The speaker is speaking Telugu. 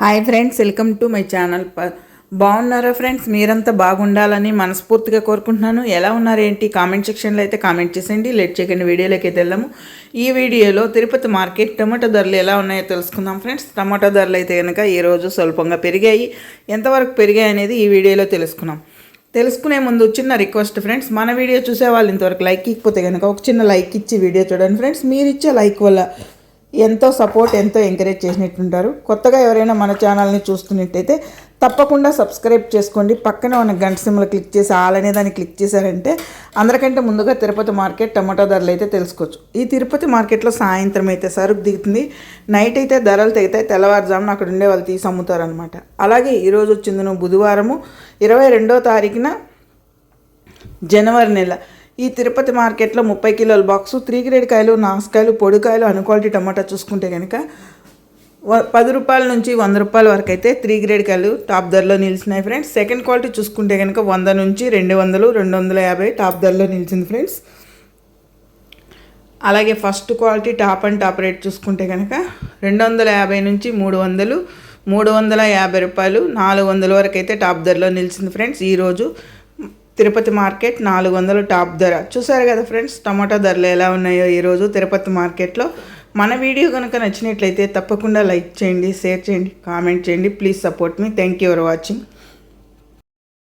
Hi friends welcome to my channel. బాగున్నారా ఫ్రెండ్స్? మీరంతా బాగుండాలని మనస్ఫూర్తిగా కోరుకుంటున్నాను. ఎలా ఉన్నారేంటి? కామెంట్ సెక్షన్లో అయితే కామెంట్ చేసేయండి. లేట్ చేయకండి వీడియోలోకి అయితే వెళ్దాము. ఈ వీడియోలో తిరుపతి మార్కెట్ టమాటో ధరలు ఎలా ఉన్నాయో తెలుసుకుందాం ఫ్రెండ్స్. టమాటో ధరలు అయితే కనుక ఈరోజు స్వల్పంగా పెరిగాయి. ఎంతవరకు పెరిగాయి అనేది ఈ వీడియోలో తెలుసుకున్నాం తెలుసుకునే ముందు చిన్న రిక్వెస్ట్ ఫ్రెండ్స్. మన వీడియో చూసే వాళ్ళు ఇంతవరకు లైక్ ఇకపోతే కనుక ఒక చిన్న లైక్ ఇచ్చి వీడియో చూడండి ఫ్రెండ్స్. మీరు ఇచ్చే లైక్ వల్ల ఎంతో సపోర్ట్ ఎంతో ఎంకరేజ్ చేసినట్టుంటారు. కొత్తగా ఎవరైనా మన ఛానల్ని చూస్తున్నట్టయితే తప్పకుండా సబ్స్క్రైబ్ చేసుకోండి. పక్కనే ఉన్న గంట సిమ్లు క్లిక్ చేసి ఆల్ అనే దాన్ని క్లిక్ చేశారంటే అందరికంటే ముందుగా తిరుపతి మార్కెట్ టమాటో ధరలు అయితే తెలుసుకోవచ్చు. ఈ తిరుపతి మార్కెట్లో సాయంత్రం అయితే సరుకు దిగుతుంది. నైట్ అయితే ధరలు తెగితే తెల్లవారుజామున అక్కడ ఉండే వాళ్ళు తీసి అమ్ముతారనమాట అలాగే ఈరోజు వచ్చింది నువ్వు బుధవారము. ఇరవై రెండో తారీఖున జనవరి నెల. ఈ తిరుపతి మార్కెట్లో ముప్పై కిలోల బాక్సు త్రీ గ్రేడ్ కాయలు నాసుకాయలు పొడికాయలు అన్ క్వాలిటీ టమాటా చూసుకుంటే కనుక వ- పది రూపాయల నుంచి వంద రూపాయల వరకు అయితే త్రీ గ్రేడ్ కాయలు టాప్ ధరలో నిలిచినాయి ఫ్రెండ్స్. సెకండ్ క్వాలిటీ చూసుకుంటే కనుక వంద నుంచి రెండు వందలు రెండు వందల యాభై టాప్ ధరలో నిలిచింది ఫ్రెండ్స్. అలాగే first quality top and top rate చూసుకుంటే కనుక రెండు వందల యాభై నుంచి మూడు వందలు మూడు వందల యాభై రూపాయలు నాలుగు వందల వరకు అయితే టాప్ ధరలో నిలిచింది ఫ్రెండ్స్. ఈరోజు తిరుపతి మార్కెట్ నాలుగు వందలు టాప్ ధర. చూసారు కదా ఫ్రెండ్స్ టమాటా ధరలు ఎలా ఉన్నాయో ఈరోజు తిరుపతి మార్కెట్లో. మన వీడియో కనుక నచ్చినట్లయితే తప్పకుండా లైక్ చేయండి షేర్ చేయండి కామెంట్ చేయండి. Please support me. Thank you for watching.